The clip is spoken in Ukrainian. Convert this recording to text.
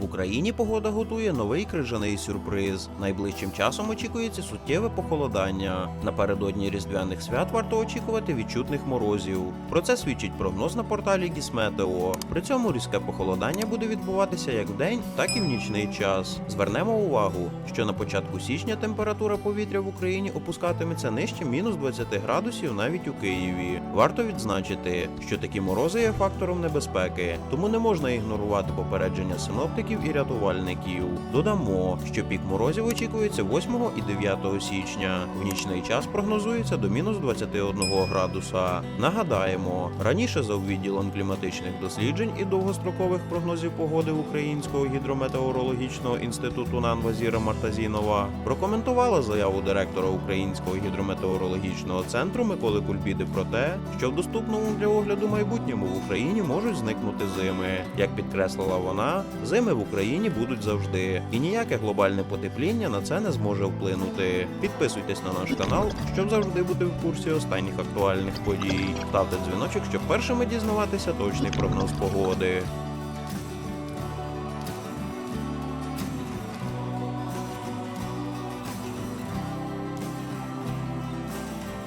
В Україні погода готує новий крижаний сюрприз. Найближчим часом очікується суттєве похолодання. Напередодні різдвяних свят варто очікувати відчутних морозів. Про це свідчить прогноз на порталі Гісметео. При цьому різке похолодання буде відбуватися як вдень, так і в нічний час. Звернемо увагу, що на початку січня температура повітря в Україні опускатиметься нижче мінус 20 градусів навіть у Києві. Варто відзначити, що такі морози є фактором небезпеки, тому не можна ігнорувати попередження синоптиків і рятувальників. Додамо, що пік морозів очікується 8 і 9 січня. В нічний час прогнозується до мінус 21 градуса. Нагадаємо, раніше за відділом кліматичних досліджень і довгострокових прогнозів погоди Українського гідрометеорологічного інституту НАН Вазіра Мартазінова прокоментувала заяву директора Українського гідрометеорологічного центру Миколи Кульбіди про те, що в доступному для огляду майбутньому в Україні можуть зникнути зими. Як підкреслила вона, зими в Україні будуть завжди, і ніяке глобальне потепління на це не зможе вплинути. Підписуйтесь на наш канал, щоб завжди бути в курсі останніх актуальних подій. Ставте дзвіночок, щоб першими дізнаватися точний прогноз погоди.